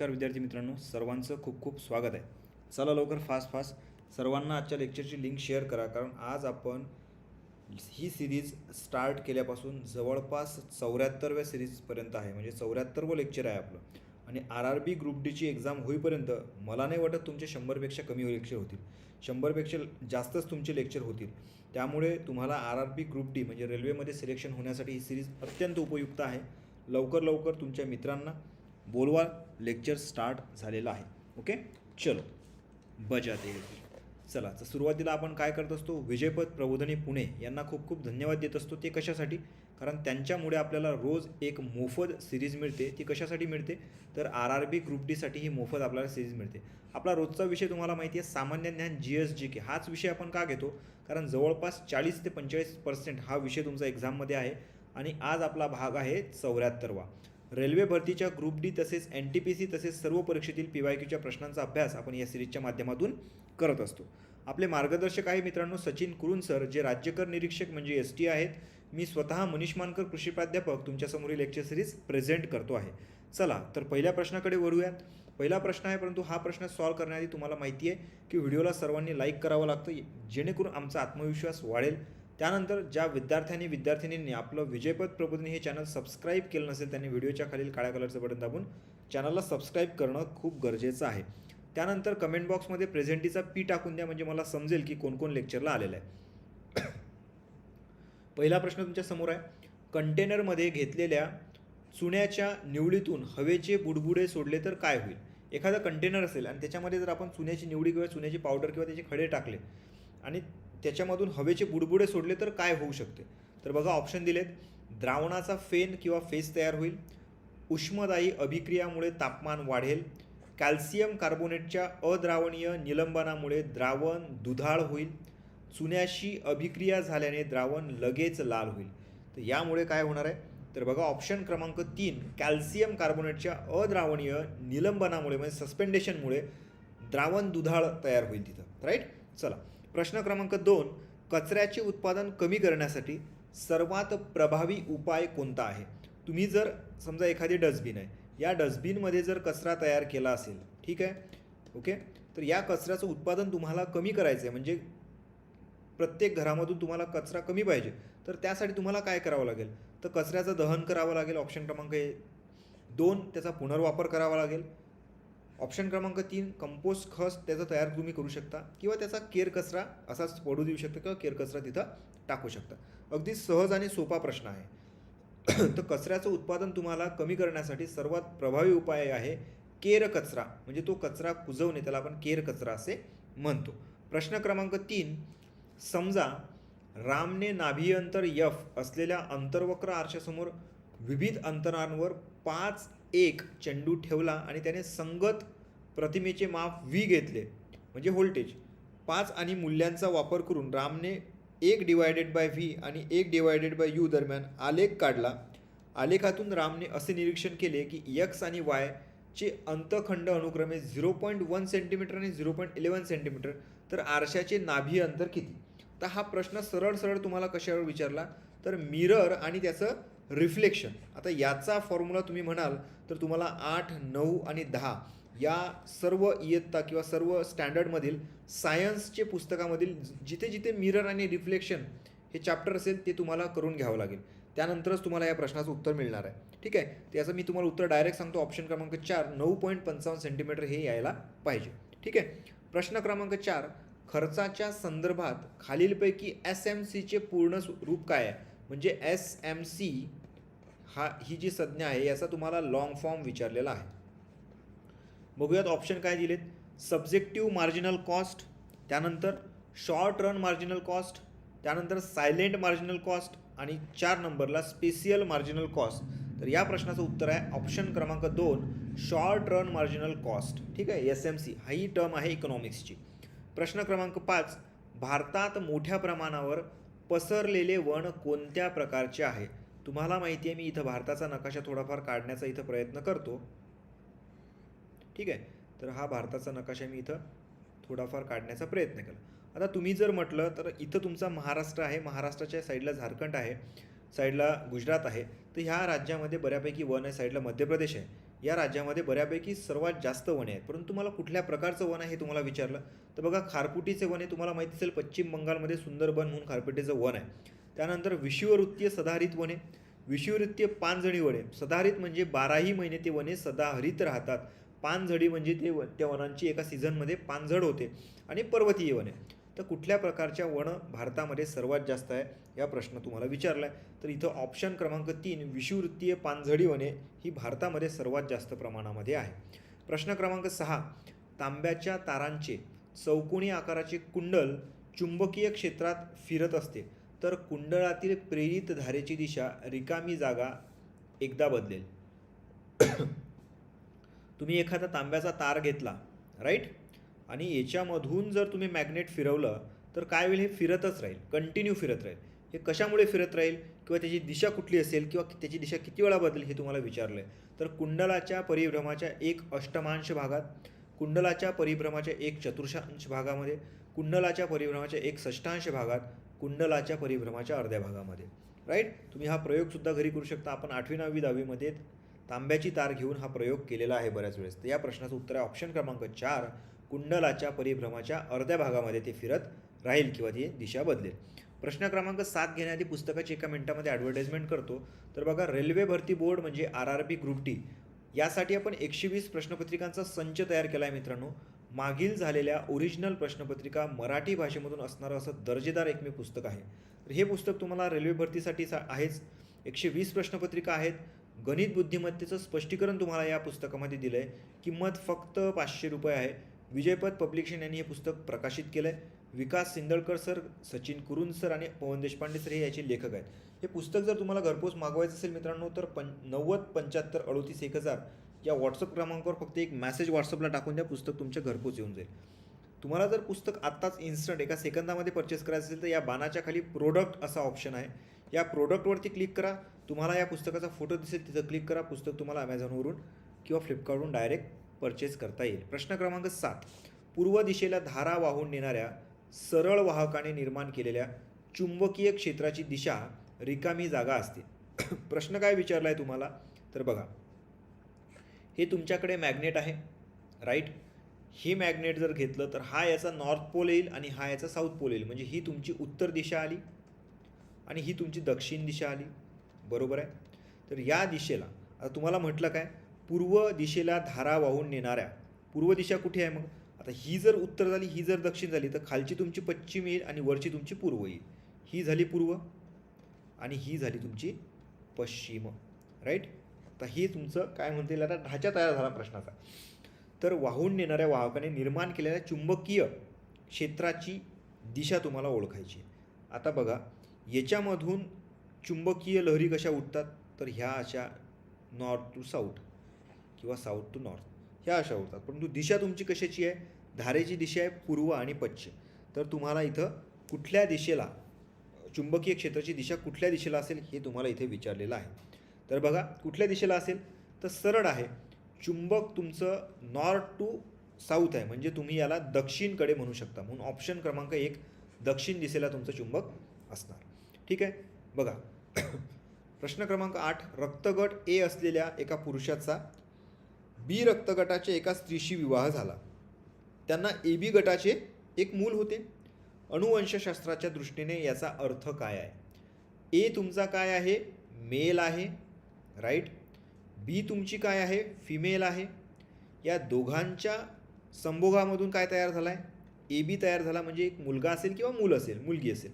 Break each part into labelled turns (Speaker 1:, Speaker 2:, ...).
Speaker 1: नमस्कार विद्यार्थी मित्रांनो सर्वांचं खूप खूप स्वागत आहे. चला लवकर फास्ट फास्ट सर्वांना आजच्या लेक्चरची लिंक शेअर करा कारण आज आपण ही सिरीज स्टार्ट केल्यापासून जवळपास चौऱ्याहत्तरव्या सिरीजपर्यंत आहे. म्हणजे चौऱ्याहत्तरवं लेक्चर आहे आपलं. आणि आर आर बी ग्रुप डीची एक्झाम होईपर्यंत मला नाही वाटत तुमचे शंभरपेक्षा कमी लेक्चर होतील. शंभरपेक्षा जास्तच तुमचे लेक्चर होतील. त्यामुळे तुम्हाला R R B group D म्हणजे रेल्वेमध्ये सिलेक्शन होण्यासाठी ही सिरीज अत्यंत उपयुक्त आहे. लवकर लवकर तुमच्या मित्रांना बोलवा लेक्चर स्टार्ट झालेलं आहे. ओके चलो. बजाते. चला. तर सुरुवातीला आपण काय करत असतो? विजयपद प्रबोधनी पुणे यांना खूप खूप धन्यवाद देत असतो. ते कशासाठी? कारण त्यांच्यामुळे आपल्याला रोज एक मोफत सिरीज मिळते. ती कशासाठी मिळते? तर आर आर बी ग्रुप डीसाठी ही मोफत आपल्याला सिरीज मिळते. आपला रोजचा विषय तुम्हाला माहिती आहे सामान्य ज्ञान जी एस जी के हाच विषय आपण का घेतो? कारण जवळपास चाळीस ते पंचेचाळीस पर्सेंट हा विषय तुमचा एक्झाममध्ये आहे. आणि आज आपला भाग आहे चौऱ्याहत्तरवा. रेल्वे भरतीच्या ग्रुप डी तसेच एन टी पी सी तसेच सर्व परीक्षेतील पी वाय क्यूच्या प्रश्नांचा अभ्यास आपण या सिरीजच्या माध्यमातून करत असतो. आपले मार्गदर्शक आहे मित्रांनो सचिन कुरुन सर जे राज्यकर निरीक्षक म्हणजे एस टी आहेत. मी स्वतः मनीष मानकर कृषी प्राध्यापक तुमच्यासमोर लेक्चर सिरीज प्रेझेंट करतो आहे. चला तर पहिल्या प्रश्नाकडे वळूयात पहिला प्रश्न आहे परंतु हा प्रश्न सॉल्व्ह करण्याआधी तुम्हाला माहिती आहे की व्हिडिओला सर्वांनी लाईक करावं लागतं जेणेकरून आमचा आत्मविश्वास वाढेल. त्यानंतर ज्या विद्यार्थ्यांनी विद्यार्थिनींनी आपलं विजयपद प्रबोधिनी हे चॅनल सबस्क्राईब केलं नसेल त्यांनी व्हिडिओच्या खालील काळ्या कलरचं बटन दाबून चॅनलला सबस्क्राईब करणं खूप गरजेचं आहे. त्यानंतर कमेंट बॉक्समध्ये प्रेझेंटीचा पी टाकून द्या म्हणजे मला समजेल की कोण कोण लेक्चरला आलेलं आहे. पहिला प्रश्न तुमच्यासमोर आहे. कंटेनरमध्ये घेतलेल्या चुन्याच्या निवडीतून हवेचे बुडबुडे सोडले तर काय होईल? एखादा कंटेनर असेल आणि त्याच्यामध्ये जर आपण चुन्याची निवडी किंवा चुन्याची पावडर किंवा त्याचे खडे टाकले आणि त्याच्यामधून हवेचे बुडबुडे सोडले तर काय होऊ शकते? तर बघा ऑप्शन दिलेत. द्रावणाचा फेन किंवा फेस तयार होईल. उष्मदायी अभिक्रियामुळे तापमान वाढेल. कॅल्शियम कार्बोनेटच्या अद्रावणीय निलंबनामुळे द्रावण दुधाळ होईल. चुन्याशी अभिक्रिया झाल्याने द्रावण लगेच लाल होईल. तर यामुळे काय होणार आहे? तर बघा ऑप्शन क्रमांक तीन कॅल्शियम कार्बोनेटच्या अद्रावणीय निलंबनामुळे म्हणजे सस्पेंडेशनमुळे द्रावण दुधाळ तयार होईल तिथं. राईट चला. प्रश्न क्रमांक दोन कचऱ्याचे उत्पादन कमी करण्यासाठी सर्वात प्रभावी उपाय कोणता आहे? तुम्ही जर समजा एखादी डस्टबिन आहे या डस्टबिनमध्ये जर कचरा तयार केला असेल ठीक आहे? ओके? तर या कचऱ्याचं उत्पादन तुम्हाला कमी करायचं आहे म्हणजे प्रत्येक घरामधून तुम्हाला कचरा कमी पाहिजे. तर त्यासाठी तुम्हाला काय करावं लागेल? तर कचऱ्याचं दहन करावं लागेल ऑप्शन क्रमांक हे दोन त्याचा पुनर्वापर करावा लागेल. ऑप्शन क्रमांक तीन कंपोस्ट खत त्याचा तयार तुम्ही करू शकता. किंवा त्याचा केर कचरा असाच पडू देऊ शकता किंवा केर कचरा तिथं टाकू शकता. अगदी सहज आणि सोपा प्रश्न आहे. तर कचऱ्याचं उत्पादन तुम्हाला कमी करण्यासाठी सर्वात प्रभावी उपाय आहे केर कचरा. म्हणजे तो कचरा कुजवणे त्याला आपण केर कचरा असे म्हणतो. प्रश्न क्रमांक तीन समजा रामने नाभियंतर यफ असलेल्या अंतर्वक्र आरशासमोर विविध अंतरांवर पाच एक चेंडू ठेवला आणि त्याने संगत प्रतिमेचे माप व्ही घेतले म्हणजे व्होल्टेज पाच आणि मूल्यांचा वापर करून रामने एक डिवायडेड बाय व्ही आणि एक डिवायडेड बाय यू दरम्यान आलेख काढला. आलेखातून रामने असे निरीक्षण केले की यक्स आणि वाय चे अंतखंड अनुक्रमे झिरो पॉईंट वन सेंटीमीटर आणि झिरो पॉईंट इलेवन सेंटीमीटर तर आरशाचे नाभी अंतर किती? तर हा प्रश्न सरळ सरळ तुम्हाला कशावर विचारला? तर मिरर आणि त्याचं रिफ्लेक्शन आता याचा फॉर्म्युला तुम्ही म्हणाल तर तुम्हाला आठ नऊ आणि दहा या सर्व इयत्ता किंवा सर्व स्टँडर्डमधील सायन्सचे पुस्तकामधील जिथे जिथे मिरर आणि रिफ्लेक्शन हे चॅप्टर असेल ते तुम्हाला करून घ्यावं लागेल. त्यानंतरच तुम्हाला या प्रश्नाचं उत्तर मिळणार आहे. ठीक आहे? त्याचं मी तुम्हाला उत्तर डायरेक्ट सांगतो. ऑप्शन क्रमांक चार नऊ पॉईंट पंचावन्न सेंटीमीटर हे यायला पाहिजे. ठीक आहे? प्रश्न क्रमांक चार खर्चाच्या संदर्भात खालीलपैकी एस एम सीचे पूर्ण रूप काय आहे? म्हणजे एस एम सी हा ही जी संज्ञा आहे याचा तुम्हाला लॉंग फॉर्म विचारलेला आहे. बघूयात ऑप्शन काय दिलेत. सब्जेक्टिव्ह मार्जिनल कॉस्ट त्यानंतर शॉर्ट रन मार्जिनल कॉस्ट त्यानंतर सायलेंट मार्जिनल कॉस्ट आणि चार नंबरला स्पेशियल मार्जिनल कॉस्ट तर या प्रश्नाचं उत्तर आहे ऑप्शन क्रमांक दोन शॉर्ट रन मार्जिनल कॉस्ट ठीक आहे? एस एम सी हा ही टर्म आहे इकॉनॉमिक्सची प्रश्न क्रमांक पाच भारतात मोठ्या प्रमाणावर पसरलेले वन कोणत्या प्रकारचे आहे? तुम्हाला माहिती आहे मी इथं भारताचा नकाशा थोडाफार काढण्याचा इथं प्रयत्न करतो. ठीक आहे? तर हा भारताचा नकाशा मी इथं थोडाफार काढण्याचा प्रयत्न केला. आता तुम्ही जर म्हटलं तर इथं तुमचा महाराष्ट्र आहे. महाराष्ट्राच्या साईडला झारखंड आहे साईडला गुजरात आहे. तर ह्या राज्यामध्ये बऱ्यापैकी वन आहे साईडला मध्य प्रदेश आहे. या राज्यामध्ये बऱ्यापैकी सर्वात जास्त वने आहेत परंतु मला कुठल्या प्रकारचं वन आहे हे तुम्हाला विचारलं? तर बघा खारपुटीचे वन हे तुम्हाला माहिती असेल पश्चिम बंगालमध्ये सुंदरबन म्हणून खारपुटीचं वन आहे. त्यानंतर विषुववृत्तीय सदाहरित वने. विषुववृत्तीय पानझडी वने. सदाहरित म्हणजे बाराही महिने ते वने सदाहरित राहतात. पानझडी म्हणजे ते व त्या वनांची एका सीझनमध्ये पानझड होते आणि पर्वतीय वने. तर कुठल्या प्रकारच्या वन भारतामध्ये सर्वात जास्त आहे? या प्रश्न तुम्हाला विचारला आहे तर इथं ऑप्शन क्रमांक तीन विषुवृत्तीय पानझडी वने ही भारतामध्ये सर्वात जास्त प्रमाणामध्ये आहे. प्रश्न क्रमांक सहा तांब्याच्या तारांचे चौकोनी आकाराचे कुंडल चुंबकीय क्षेत्रात फिरत असते. तर कुंडळातील प्रेरित धारेची दिशा रिकामी जागा एकदा बदलेल. तुम्ही एखादा तांब्याचा तार घेतला राईट आणि याच्यामधून जर तुम्ही मॅग्नेट फिरवलं तर काय होईल? हे फिरतच राहील. कंटिन्यू फिरत राहील. हे कशामुळे फिरत राहील? किंवा त्याची दिशा कुठली असेल? किंवा त्याची दिशा किती वेळा बदलेल? हे तुम्हाला विचारलं आहे तर कुंडलाच्या परिभ्रमाच्या एक अष्टमांश भागात कुंडलाच्या परिभ्रमाच्या एक चतुर्थांश भागामध्ये कुंडलाच्या परिभ्रमाच्या एक षष्ठांश भागात कुंडलाच्या परिभ्रमाच्या अर्ध्या भागामध्ये. राईट तुम्ही हा प्रयोगसुद्धा घरी करू शकता. आपण आठवी नववी दहावीमध्ये तांब्याची तार घेऊन हा प्रयोग केलेला आहे बऱ्याच वेळेस. तर या प्रश्नाचं उत्तर आहे ऑप्शन क्रमांक चार कुंडलाच्या परिभ्रमाच्या अर्ध्या भागामध्ये ते फिरत राहील किंवा ती दिशा बदलेल. प्रश्न क्रमांक सात घेण्याआधी पुस्तकाची एका मिनिटामध्ये ॲडव्हर्टाइजमेंट करतो. तर बघा रेल्वे भरती बोर्ड म्हणजे R R B group D. यासाठी आपण एकशे वीस प्रश्नपत्रिकांचा संच तयार केला आहे मित्रांनो. मागील झालेल्या ओरिजिनल प्रश्नपत्रिका मराठी भाषेमधून असणारं असं दर्जेदार एकमेव पुस्तक आहे. तर हे पुस्तक तुम्हाला रेल्वे भरतीसाठी सा- आहेच. एकशे वीस प्रश्नपत्रिका आहेत. गणित बुद्धिमत्तेचं स्पष्टीकरण तुम्हाला या पुस्तकामध्ये दिलं आहे किंमत फक्त पाचशे रुपये आहे. विजयपद पब्लिकेशन यांनी हे पुस्तक प्रकाशित केलं आहे विकास सिंदळकर सर सचिन कुरुन सर आणि पवन देशपांडे सर हे याचे लेखक आहेत. हे पुस्तक जर तुम्हाला घरपोच मागवायचं असेल मित्रांनो तर पं नव्वद पंच्याहत्तर अडोतीस एक हजार. या व्हॉट्सअप क्रमांकावर फक्त एक मॅसेज व्हॉट्सअपला टाकून द्या पुस्तक तुमच्या घरपोच येऊन जाईल. तुम्हाला जर पुस्तक आत्ताच इन्स्टंट एका सेकंदामध्ये परचेस करायचं असेल तर या बाणाच्या खाली प्रोडक्ट असा ऑप्शन आहे. या प्रोडक्टवरती क्लिक करा. तुम्हाला या पुस्तकाचा फोटो दिसेल तिथं क्लिक करा. पुस्तक तुम्हाला ॲमेझॉनवरून किंवा फ्लिपकार्टवरून डायरेक्ट परचेस करता येईल. प्रश्न क्रमांक सात. पूर्व दिशेला धारा वाहून नेणाऱ्या सरळ वाहकाने निर्माण केलेल्या चुंबकीय क्षेत्राची दिशा रिकामी जागा असते. प्रश्न काय विचारला आहे तुम्हाला? तर बघा. हे तुमच्याकडे मॅग्नेट आहे राईट हे मॅग्नेट जर घेतलं तर हा याचा नॉर्थ पोल येईल आणि हा याचा साऊथ पोल येईल. म्हणजे ही तुमची उत्तर दिशा आली आणि ही तुमची दक्षिण दिशा आली. बरोबर आहे? तर या दिशेला आता तुम्हाला म्हटलं काय? पूर्व दिशेला धारा वाहून नेणाऱ्या पूर्व दिशा कुठे आहे मग? आता ही जर उत्तर झाली ही जर दक्षिण झाली तर खालची तुमची पश्चिम येईल आणि वरची तुमची पूर्व येईल. ही झाली पूर्व आणि ही झाली तुमची पश्चिम राईट आता हे तुमचं काय म्हणता येईल आता ढाचा तयार झाला प्रश्नाचा. तर वाहून नेणाऱ्या वाहकाने निर्माण केलेल्या चुंबकीय क्षेत्राची दिशा तुम्हाला ओळखायची आहे. आता बघा याच्यामधून चुंबकीय लहरी कशा उठतात? तर ह्या अशा नॉर्थ टू साऊथ किंवा साऊथ टू नॉर्थ ह्या अशा उठतात परंतु दिशा तुमची कशाची आहे? धारेची दिशा आहे पूर्व आणि पश्चिम. तर तुम्हाला इथं कुठल्या दिशेला चुंबकीय क्षेत्राची दिशा कुठल्या दिशेला असेल हे तुम्हाला इथे विचारलेलं आहे. तर बघा कुठल्या दिशेला असेल? तर सरळ आहे. चुंबक तुमचं नॉर्थ टू साऊथ आहे. म्हणजे तुम्ही याला दक्षिणकडे म्हणू शकता. म्हणून ऑप्शन क्रमांक एक दक्षिण दिशेला तुमचं चुंबक असणार. ठीक आहे? बघा. प्रश्न क्रमांक आठ रक्तगट ए असलेल्या एका पुरुषाचा बी रक्तगटाच्या एका स्त्रीशी विवाह झाला. त्यांना ए बी गटाचे एक मूल होते. अणुवंशशास्त्राच्या दृष्टीने याचा अर्थ काय आहे? ए तुमचा काय आहे? मेल आहे. राईट? बी तुमची काय आहे? फिमेल आहे. या दोघांच्या संभोगामधून काय तयार झाला आहे ए बी तयार झाला म्हणजे एक मुलगा असेल किंवा मूल असेल मुलगी असेल.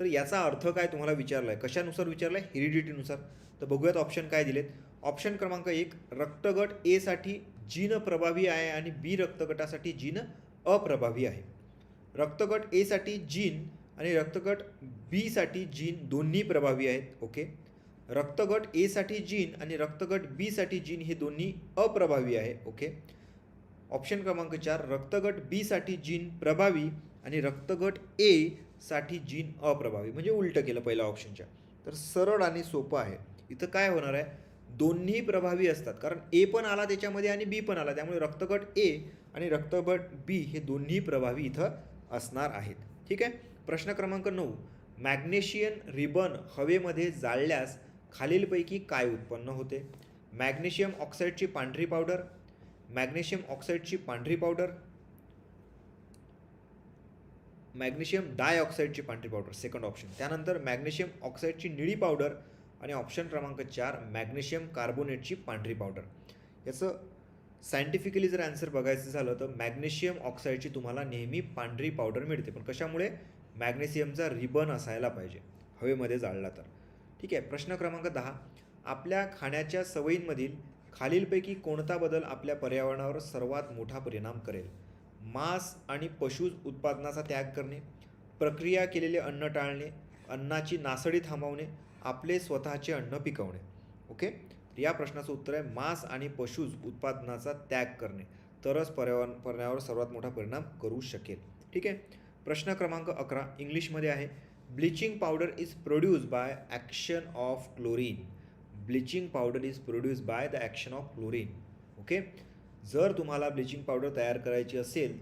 Speaker 1: तर याचा अर्थ काय तुम्हाला विचारला आहे कशानुसार विचारला आहे हेरिडिटीनुसार तर बघूयात ऑप्शन काय दिलेत. ऑप्शन क्रमांक एक रक्तगट एसाठी जीन प्रभावी आहे आणि बी रक्तगटासाठी जीन अप्रभावी आहे. रक्तगट एसाठी जीन आणि रक्तगट बीसाठी जीन दोन्ही प्रभावी आहेत. ओके रक्तगट एसाठी जीन आणि रक्तगट बीसाठी जीन हे दोन्ही अप्रभावी आहे ओके ऑप्शन क्रमांक चार रक्तगट बीसाठी जीन प्रभावी आणि रक्तगट ए साठी जीन अप्रभावी. म्हणजे उलटं केलं पहिल्या ऑप्शनच्या तर सरळ आणि सोपं आहे. इथं काय होणार आहे? दोन्ही प्रभावी असतात. कारण ए पण आला त्याच्यामध्ये आणि बी पण आला. त्यामुळे रक्तगट ए आणि रक्तगट बी हे दोन्ही प्रभावी इथं असणार आहेत. ठीक आहे? प्रश्न क्रमांक नऊ. मॅग्नेशियन रिबन हवेमध्ये जाळल्यास खालीलपैकी काय उत्पन्न होते? मॅग्नेशियम ऑक्साईडची पांढरी पावडर मॅग्नेशियम ऑक्साईडची पांढरी पावडर मॅग्नेशियम डायऑक्साईडची पांढरी पावडर सेकंड ऑप्शन त्यानंतर मॅग्नेशियम ऑक्साईडची निळी पावडर आणि ऑप्शन क्रमांक चार मॅग्नेशियम कार्बोनेटची पांढरी पावडर. याचं सायंटिफिकली जर आन्सर बघायचं झालं तर मॅग्नेशियम ऑक्साईडची तुम्हाला नेहमी पांढरी पावडर मिळते. पण कशामुळे? मॅग्नेशियमचा रिबन असायला पाहिजे. हवेमध्ये जाळला तर. ठीक आहे प्रश्न क्रमांक दहा. आपल्या खाण्याच्या सवयींमधील खालीलपैकी कोणता बदल आपल्या पर्यावरणावर सर्वात मोठा परिणाम करेल? मांस आणि पशु उत्पादनाचा त्याग करणे प्रक्रिया केलेले अन्न टाळणे अन्नाची नासडी थांबवणे आपले स्वतःचे अन्न पिकवणे. ओके? या प्रश्नाचं उत्तर आहे मांस आणि पशु उत्पादनाचा त्याग करणे. तरच पर्यावरण पर्यावरणावर सर्वात मोठा परिणाम करू शकेल. ठीक आहे? प्रश्न क्रमांक अकरा इंग्लिशमध्ये आहे. Bleaching powder is produce by action of chlorine bleaching powder is produce by the action of chlorine okay जर तुम्हाला ब्लिचिंग पावडर तयार करायची असेल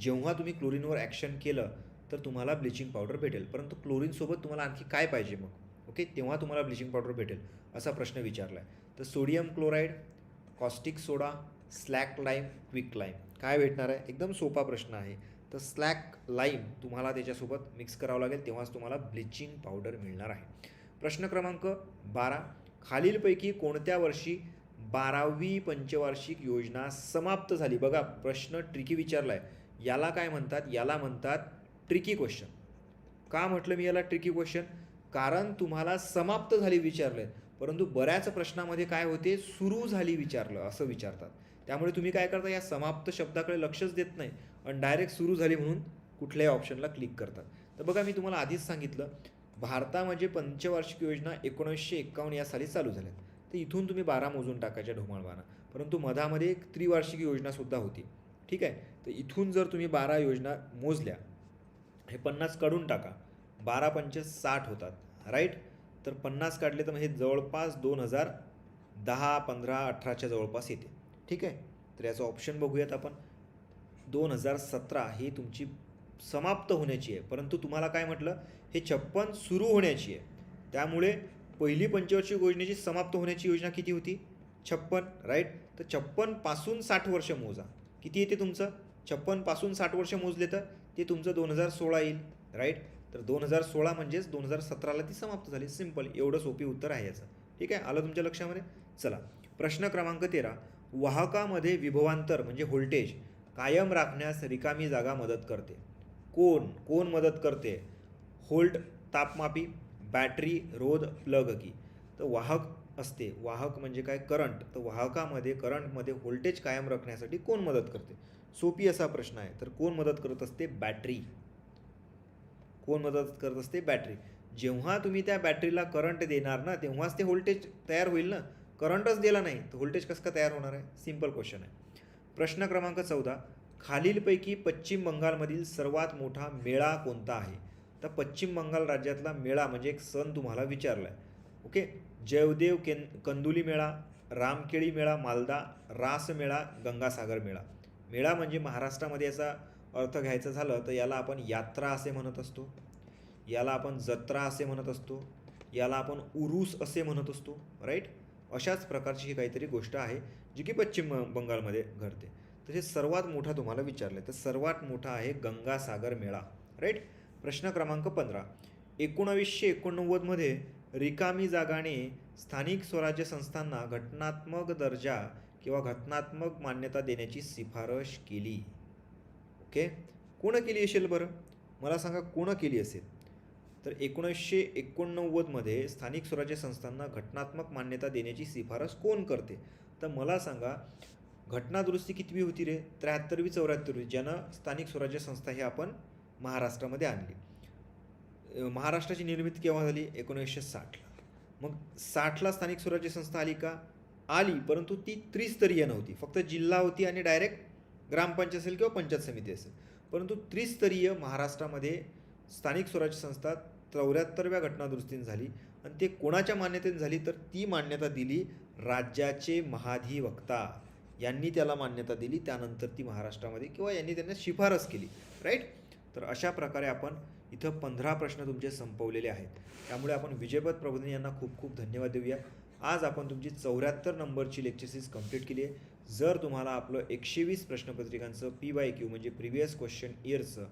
Speaker 1: जेव्हा तुम्ही क्लोरीनवर ॲक्शन केलं तर तुम्हाला ब्लिचिंग पावडर भेटेल. परंतु क्लोरीनसोबत तुम्हाला आणखी काय पाहिजे मग? ओके तेव्हा तुम्हाला ब्लिचिंग पावडर भेटेल असा प्रश्न विचारला आहे तर sodium chloride caustic soda slack lime quick lime काय भेटणार आहे? एकदम सोपा प्रश्न आहे. तर स्लॅक लाईम तुम्हाला त्याच्यासोबत मिक्स करावं लागेल. तेव्हाच तुम्हाला ब्लिचिंग पावडर मिळणार आहे. प्रश्न क्रमांक बारा. खालीलपैकी कोणत्या वर्षी बारावी पंचवार्षिक योजना समाप्त झाली? बघा प्रश्न ट्रिकी विचारला आहे याला काय म्हणतात? याला म्हणतात ट्रिकी क्वेश्चन का म्हटलं मी याला ट्रिकी क्वेश्चन कारण तुम्हाला समाप्त झाली विचारलं परंतु बऱ्याच प्रश्नामध्ये काय होते? सुरू झाली विचारलं असं विचारतात. त्यामुळे तुम्ही काय करता? या समाप्त शब्दाकडे लक्षच देत नाही. आणि डायरेक्ट सुरू झाली म्हणून कुठल्याही ऑप्शनला क्लिक करतात. तर बघा मी तुम्हाला आधीच सांगितलं भारतामध्ये पंचवार्षिक योजना एकोणीसशे एक्कावन्न या साली चालू झाल्या तर इथून तुम्ही बारा मोजून टाकायच्या ढोमाळ बारा परंतु मधामध्ये एक त्रिवार्षिक योजनासुद्धा होती. ठीक आहे? तर इथून जर तुम्ही बारा योजना मोजल्या हे पन्नास काढून टाका. बारा पंच साठ होतात. राईट तर पन्नास काढले तर मग हे जवळपास दोन हजार दहा पंधरा अठराच्या जवळपास येते. ठीक आहे? तर याचं ऑप्शन बघूयात आपण. दोन हजार सतरा ही तुमची समाप्त होण्याची आहे. परंतु तुम्हाला काय म्हटलं? हे छप्पन सुरू होण्याची आहे. त्यामुळे पहिली पंचवार्षिक योजनेची समाप्त होण्याची योजना किती होती? छप्पन राईट तर छप्पनपासून साठ वर्ष मोजा. किती येते तुमचं? छप्पनपासून साठ वर्ष मोजले तर ते तुमचं दोन हजार सोळा येईल राईट तर दोन हजार सोळा म्हणजेच दोन हजार सतराला ती समाप्त झाली. सिंपल एवढं सोपी उत्तर आहे याचं. ठीक आहे? आलं तुमच्या लक्षामध्ये? चला. प्रश्न क्रमांक तेरा. वाहकामध्ये विभवांतर म्हणजे व्होल्टेज कायम राखण्यास रिकामी जागा मदत करते. कोण? कोण मदत करते? होल्ट तापमापी बॅटरी रोध प्लग की. तर वाहक असते. वाहक म्हणजे काय? करंट. तर वाहकामध्ये करंटमध्ये व्होल्टेज कायम राखण्यासाठी कोण मदत करते? सोपी असा प्रश्न आहे. तर कोण मदत करत असते? बॅटरी. कोण मदत करत असते? बॅटरी. जेव्हा तुम्ही त्या बॅटरीला करंट देणार ना तेव्हाच ते व्होल्टेज तयार होईल ना? करंटच दिला नाही तर व्होल्टेज कसं का तयार होणार आहे? सिंपल क्वेश्चन आहे. प्रश्न क्रमांक चौदा. खालीलपैकी पश्चिम बंगालमधील सर्वात मोठा मेळा कोणता आहे? तर पश्चिम बंगाल राज्यातला मेळा म्हणजे एक सण तुम्हाला विचारला आहे ओके? जयदेव केन कंदुली मेळा रामकेळी मेळा मालदा रास मेळा गंगासागर मेळा. मेळा म्हणजे महाराष्ट्रामध्ये याचा अर्थ घ्यायचा झालं तर याला आपण यात्रा असे म्हणत असतो. याला आपण जत्रा असे म्हणत असतो. याला आपण उरूस असे म्हणत असतो. राईट अशाच प्रकारची ही काहीतरी गोष्ट आहे जी की पश्चिम बंगालमध्ये घडते. तर हे सर्वात मोठा तुम्हाला विचारलं आहे तर सर्वात मोठा आहे गंगासागर मेळा. राईट प्रश्न क्रमांक पंधरा. एकोणावीसशे एकोणनव्वदमध्ये रिकामी जागाने स्थानिक स्वराज्य संस्थांना घटनात्मक दर्जा किंवा घटनात्मक मान्यता देण्याची शिफारस केली. ओके कोण केली असेल बरं? मला सांगा कोण केली असेल? तर एकोणीसशे एकोणनव्वदमध्ये स्थानिक स्वराज्य संस्थांना घटनात्मक मान्यता देण्याची शिफारस कोण करते? तर मला सांगा घटनादुरुस्ती कितवी होती रे? त्र्याहत्तरवी चौऱ्याहत्तरवी ज्यानं स्थानिक स्वराज्य संस्था ही आपण महाराष्ट्रामध्ये आणली. महाराष्ट्राची निर्मिती केव्हा झाली? एकोणीसशे साठला. मग साठला स्थानिक स्वराज्य संस्था आली का? आली परंतु ती त्रिस्तरीय नव्हती. फक्त जिल्हा होती आणि डायरेक्ट ग्रामपंचायत असेल किंवा पंचायत समिती असेल. परंतु त्रिस्तरीय महाराष्ट्रामध्ये स्थानिक स्वराज्य संस्था चौऱ्याहत्तरव्या घटनादुरुस्तीने झाली आणि ते कोणाच्या मान्यतेने झाली तर ती मान्यता दिली राज्याचे महाधिवक्ता यांनी त्याला मान्यता दिली. त्यानंतर ती महाराष्ट्रामध्ये किंवा यांनी त्यांना शिफारस केली. राईट तर अशा प्रकारे आपण इथं पंधरा प्रश्न तुमचे संपवलेले आहेत. त्यामुळे आपण विजयपत प्रबोधन यांना खूप खूप धन्यवाद देऊया. आज आपण तुमची चौऱ्याहत्तर नंबरची लेक्चर सिरीज कंप्लीट केली आहे. जर तुम्हाला आपलं एकशे वीस प्रश्नपत्रिकांचं पी वाय क्यू म्हणजे प्रिव्हियस क्वेश्चन इयरचं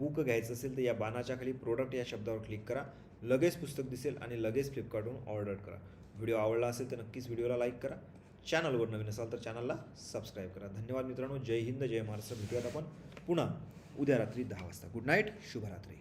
Speaker 1: बुक घ्यायचं असेल तर या बाणाच्या खाली प्रोडक्ट या शब्दावर क्लिक करा. लगेच पुस्तक दिसेल आणि लगेच फ्लिपकार्टवरून ऑर्डर करा. व्हिडिओ आवडला असेल तर नक्कीच व्हिडिओला लाईक करा. चॅनलवर नवीन असाल तर चॅनलला सबस्क्राईब करा. धन्यवाद मित्रांनो. जय हिंद जय महाराष्ट्र. भेटूयात आपण पुन्हा. उद्या रात्री दहा वाजता. गुड नाईट शुभरात्री.